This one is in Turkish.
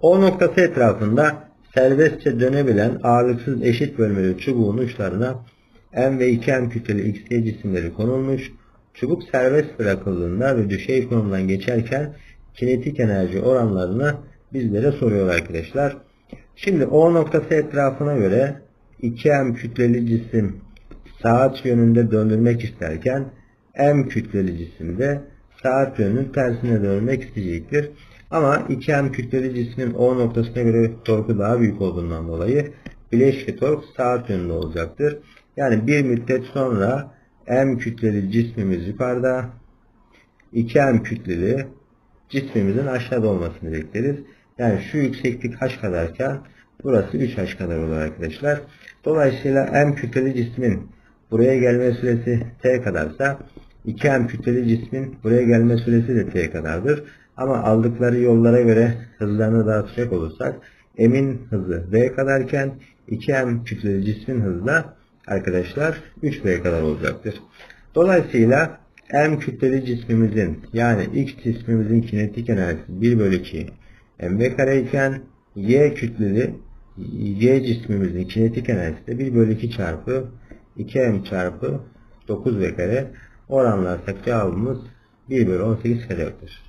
O noktası etrafında serbestçe dönebilen ağırlıksız eşit bölmeli çubuğun uçlarına M ve 2M kütleli XY cisimleri konulmuş. Çubuk serbest bırakıldığında ve düşey konumdan geçerken kinetik enerji oranlarını bizlere soruyor arkadaşlar. Şimdi O noktası etrafına göre 2M kütleli cisim saat yönünde döndürmek isterken M kütleli cisimde saat yönünün tersine dönmek isteyecektir. Ama 2M kütleli cismin O noktasına göre torku daha büyük olduğundan dolayı bileşke tork saat yönünde olacaktır. Yani bir müddet sonra M kütleli cismimiz yukarıda 2M kütleli cismimizin aşağıda olmasını bekleriz. Yani şu yükseklik h kadarken burası 3h kadar olur arkadaşlar. Dolayısıyla M kütleli cismin buraya gelme süresi t kadarsa 2M kütleli cismin buraya gelme süresi de t kadardır. Ama aldıkları yollara göre hızlarını dağıtacak olursak M'in hızı v kadarken 2M kütleli cismin hızı da arkadaşlar 3v kadar olacaktır. Dolayısıyla M kütleli cismimizin yani X cismimizin kinetik enerjisi 1 bölü 2 mv kare iken Y kütleli Y cismimizin kinetik enerjisi de 1 bölü 2 çarpı 2m çarpı 9v kare oranlarsak cevabımız 1 bölü 18 kalacaktır.